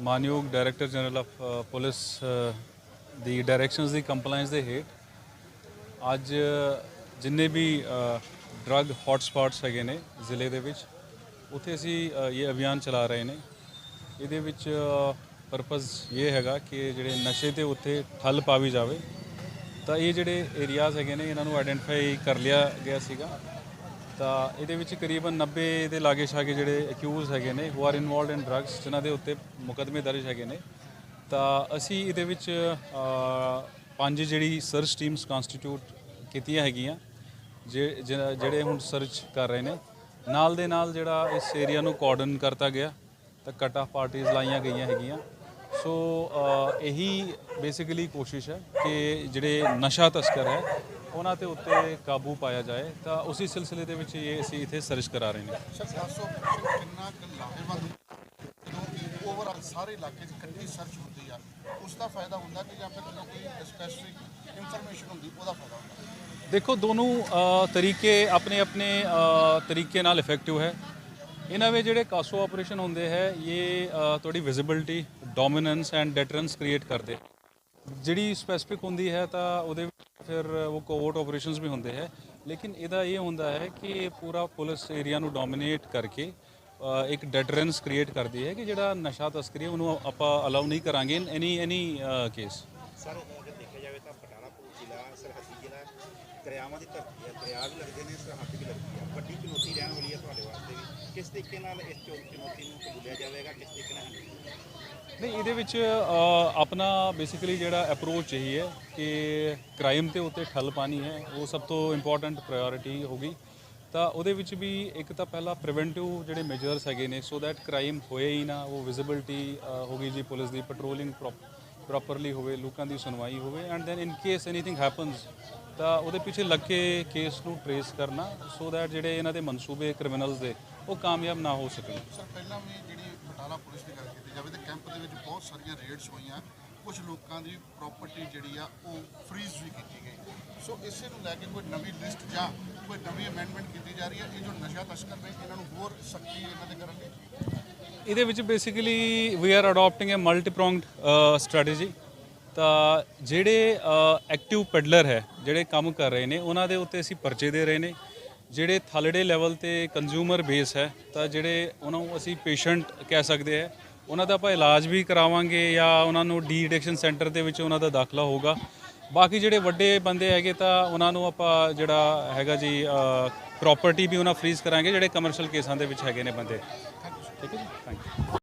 ਮਾਨਯੋਗ director general of police ਦੀ directions ਦੀ ਕੰਪਲਾਈਂਸ ਦੇ ਹੇਠ ਅੱਜ ਜਿੰਨੇ ਵੀ ਡਰੱਗ ਹੌਟਸਪੌਟਸ ਹੈਗੇ ਨੇ ਜ਼ਿਲ੍ਹੇ ਦੇ ਵਿੱਚ, ਉੱਥੇ ਅਸੀਂ ਇਹ ਅਭਿਆਨ ਚਲਾ ਰਹੇ ਨੇ। ਇਹਦੇ ਵਿੱਚ ਪਰਪਸ ਇਹ ਹੈਗਾ ਕਿ ਜਿਹੜੇ ਨਸ਼ੇ ਤੇ ਉੱਥੇ ਠੱਲ ਪਾਵੀ ਜਾਵੇ। ਤਾਂ ਇਹ ਜਿਹੜੇ ਏਰੀਆਜ਼ ਹੈਗੇ ਨੇ, ਇਹਨਾਂ ਨੂੰ ਆਇਡੈਂਟੀਫਾਈ ਕਰ ਲਿਆ ਗਿਆ ਸੀਗਾ। ਤਾਂ ਇਹਦੇ ਵਿੱਚ ਕਰੀਬਨ 90 ਦੇ ਲਾਗੇ ਛਾਗੇ ਜਿਹੜੇ ਅਕਿਊਜ਼ ਹੈਗੇ ਨੇ who are involved in drugs ਜਿਨ੍ਹਾਂ ਦੇ ਉੱਤੇ ਮੁਕੱਦਮੇ ਦਰਜ ਹੈਗੇ ਨੇ। ਤਾਂ ਅਸੀਂ ਇਹਦੇ ਵਿੱਚ ਪੰਜ ਜਿਹੜੀ ਸਰਚ ਟੀਮਸ ਕਨਸਟੀਟਿਊਟ ਕੀਤੀਆਂ ਹੈਗੀਆਂ, ਜੇ- ਜਿਹੜੇ ਹੁਣ ਸਰਚ ਕਰ ਰਹੇ ਨੇ। ਨਾਲ ਦੇ ਨਾਲ ਜਿਹੜਾ ਇਸ ਏਰੀਆ ਨੂੰ ਕੋਆਰਡਨ ਕਰਤਾ ਗਿਆ, ਤਾਂ ਕਟ ਆਫ ਪਾਰਟੀਆਂ ਲਾਈਆਂ ਗਈਆਂ ਹੈਗੀਆਂ। ਸੋ ਇਹੀ ਬੇਸਿਕਲੀ ਕੋਸ਼ਿਸ਼ ਹੈ ਕਿ ਜਿਹੜੇ ਨਸ਼ਾ ਤਸਕਰ ਹੈ ਉਹਨਾਂ ਤੇ ਉੱਤੇ ਕਾਬੂ ਪਾਇਆ ਜਾਏ ਤਾਂ ਉਸੇ ਸਿਲਸਿਲੇ ਦੇ ਵਿੱਚ ਇਹ ਅਸੀਂ ਇੱਥੇ ਸਰਚ ਕਰਾ ਰਹੇ ਨੇ। ਸਰ 500 ਆਪਰੇਸ਼ਨ ਕਿੰਨਾ ਕੁ ਲਾਹੇਵੰਦ ਜਦੋਂ ਓਵਰਆਲ ਸਾਰੇ ਇਲਾਕੇ 'ਚ ਇਕੱਠੀ ਸਰਚ ਹੁੰਦੀ ਆ ਉਸ ਦਾ ਫਾਇਦਾ ਹੁੰਦਾ ਕਿ ਜਾਂ ਫਿਰ ਜਦੋਂ ਕੋਈ ਸਪੈਸੀਫਿਕ ਇਨਫੋਰਮੇਸ਼ਨ ਹੁੰਦੀ ਉਹਦਾ ਫਾਇਦਾ ਹੁੰਦਾ? ਦੇਖੋ ਦੋਨੋਂ ਤਰੀਕੇ ਆਪਣੇ ਆਪਣੇ ਤਰੀਕੇ ਨਾਲ ਇਫੈਕਟਿਵ ਹੈ। ਇਹਨਾਂ ਵਿੱਚ ਜਿਹੜੇ ਕਾਸੋ ਆਪਰੇਸ਼ਨ ਹੁੰਦੇ ਹੈ ਇਹ ਤੁਹਾਡੀ visibility dominance and deterrence create ਕਰਦੇ। ਜਿਹੜੀ ਸਪੈਸਿਫਿਕ ਹੁੰਦੀ ਹੈ ਤਾਂ ਉਹਦੇ ਫਿਰ ਉਹ ਕੋਵਰਟ ਆਪਰੇਸ਼ਨਸ ਵੀ ਹੁੰਦੇ ਹੈ। ਲੇਕਿਨ ਇਹਦਾ ਇਹ ਹੁੰਦਾ ਹੈ ਕਿ ਪੂਰਾ ਪੁਲਿਸ ਏਰੀਆ ਨੂੰ ਡੋਮਿਨੇਟ ਕਰਕੇ ਇੱਕ ਡੈਟਰੈਂਸ ਕ੍ਰੀਏਟ ਕਰਦੀ ਹੈ ਕਿ ਜਿਹੜਾ ਨਸ਼ਾ ਤਸਕਰੀ ਹੈ, ਉਹਨੂੰ ਆਪਾਂ ਅਲਾਉ ਨਹੀਂ ਕਰਾਂਗੇ। ਇਨ ਐਨੀ ਐਨੀ ਕੇਸ ਸਰ, ਹੁਣ ਦੇਖਿਆ ਜਾਵੇ ਤਾਂ ਪਟਾਲਾ ਜ਼ਿਲ੍ਹਾ, ਸਰਹੱਦੀ ਜ਼ਿਲ੍ਹਾ, ਦਰਿਆਵਾਂ ਦੀ ਧਰਤੀ ਹੈ। ਦਰਿਆ ਵੀ ਲੱਗਦੇ ਨੇ, ਸਰਹੱਦ ਵੀ ਲੱਗਦੀ ਹੈ। ਵੱਡੀ ਚੁਣੌਤੀ ਰਹਿਣ ਵਾਲੀ ਹੈ ਤੁਹਾਡੇ ਵਾਸਤੇ ਵੀ। ਕਿਸ ਤਰੀਕੇ ਨਾਲ ਇਸ ਚੁਣੌਤੀ ਨੂੰ ਕਬੂਲਿਆ ਜਾਵੇਗਾ? ਕਿਸ ਤਰੀਕੇ ਨਾਲ? ਨਹੀਂ, ਇਹਦੇ ਵਿੱਚ ਆਪਣਾ ਬੇਸਿਕਲੀ ਜਿਹੜਾ ਅਪਰੋਚ ਇਹੀ ਹੈ ਕਿ ਕ੍ਰਾਈਮ ਤੇ ਉੱਤੇ ਠੱਲ ਪਾਣੀ ਹੈ, ਉਹ ਸਭ ਤੋਂ ਇੰਪੋਰਟੈਂਟ ਪ੍ਰਾਇੋਰਟੀ ਹੋਗੀ ਤਾਂ ਉਹਦੇ ਵਿੱਚ ਵੀ ਇੱਕ ਤਾਂ ਪਹਿਲਾ ਪ੍ਰੀਵੈਂਟਿਵ ਜਿਹੜੇ ਮੈਜਰਸ ਹੈਗੇ ਨੇ ਸੋ ਦੈਟ ਕ੍ਰਾਈਮ ਹੋਏ ਹੀ ਨਾ, ਉਹ ਵਿਜ਼ਿਬਿਲਟੀ ਹੋਗੀ ਜੀ, ਪੁਲਿਸ ਦੀ ਪੈਟਰੋਲਿੰਗ ਪ੍ਰੋਪਰਲੀ ਹੋਵੇ, ਲੋਕਾਂ ਦੀ ਸੁਣਵਾਈ ਹੋਵੇ and then in case anything happens ਤਾਂ ਉਹਦੇ ਪਿੱਛੇ ਲੱਗ ਕੇ ਕੇਸ ਨੂੰ ਟਰੇਸ ਕਰਨਾ ਸੋ ਦੈਟ ਜਿਹੜੇ ਇਹਨਾਂ ਦੇ ਮਨਸੂਬੇ ਕ੍ਰਿਮੀਨਲਸ ਦੇ ਉਹ ਕਾਮਯਾਬ ਨਾ ਹੋ ਸਕਣ। ਸਰ ਪਹਿਲਾਂ ਵੀ ਜਿਹੜੀ ਬਟਾਲਾ ਪੁਲਿਸ ਦੀ ਗੱਲ ਕੀਤੀ ਜਾਵੇ ਤਾਂ ਕੈਂਪ ਦੇ ਵਿੱਚ ਬਹੁਤ ਸਾਰੀਆਂ ਰੇਡਸ ਹੋਈਆਂ। ਕੁਝ ਲੋਕਾਂ ਦੀ ਪ੍ਰਾਪਰਟੀ ਜਿਹੜੀ ਆ ਉਹ ਫ੍ਰੀਜ਼ ਵੀ ਕੀਤੀ ਗਈ। ਸੋ ਇਸੇ ਨੂੰ ਲੈ ਕੇ ਕੋਈ ਨਵੀਂ ਲਿਸਟ ਜਾਂ ਕੋਈ ਨਵੀਂ ਅਮੈਂਡਮੈਂਟ ਕੀਤੀ ਜਾ ਰਹੀ ਹੈ। ਇਹ ਜੋ ਨਸ਼ਾ ਤਸਕਰ ਨੇ ਇਹਨਾਂ ਨੂੰ ਹੋਰ ਸਖਤੀ ਇਹਨਾਂ ਦੇ ਕਰਨਗੇ ਇਹਦੇ ਵਿੱਚ basically we are adapting a multi pronged strategy ਤਾਂ ਜਿਹੜੇ ਐਕਟਿਵ ਪੈਡਲਰ ਹੈ ਜਿਹੜੇ ਕੰਮ ਕਰ ਰਹੇ ਨੇ ਉਹਨਾਂ ਦੇ ਉੱਤੇ ਅਸੀਂ ਪਰਚੇ ਦੇ ਰਹੇ ਨੇ। ਜਿਹੜੇ ਥਲੜੇ ਲੈਵਲ ਤੇ ਕੰਜ਼ਿਊਮਰ ਬੇਸ ਹੈ, ਤਾਂ ਜਿਹੜੇ ਉਹਨਾਂ ਨੂੰ ਅਸੀਂ ਪੇਸ਼ੈਂਟ ਕਹਿ ਸਕਦੇ ਹੈ, ਉਹਨਾਂ ਦਾ ਆਪਾਂ ਇਲਾਜ ਵੀ ਕਰਾਵਾਂਗੇ ਜਾਂ ਉਹਨਾਂ ਨੂੰ ਡੀ ਐਡਿਕਸ਼ਨ ਸੈਂਟਰ ਦੇ ਵਿੱਚ ਉਹਨਾਂ ਦਾ ਦਾਖਲਾ ਹੋਊਗਾ। ਬਾਕੀ ਜਿਹੜੇ ਵੱਡੇ ਬੰਦੇ ਹੈਗੇ ਤਾਂ ਉਹਨਾਂ ਨੂੰ ਆਪਾਂ ਜਿਹੜਾ ਹੈਗਾ ਜੀ ਪ੍ਰਾਪਰਟੀ ਵੀ ਉਹਨਾਂ ਫ੍ਰੀਜ਼ ਕਰਾਂਗੇ, ਜਿਹੜੇ ਕਮਰਸ਼ੀਅਲ ਕੇਸਾਂ ਦੇ ਵਿੱਚ ਹੈਗੇ ਨੇ ਬੰਦੇ। ਠੀਕ ਹੈ ਜੀ? Thank you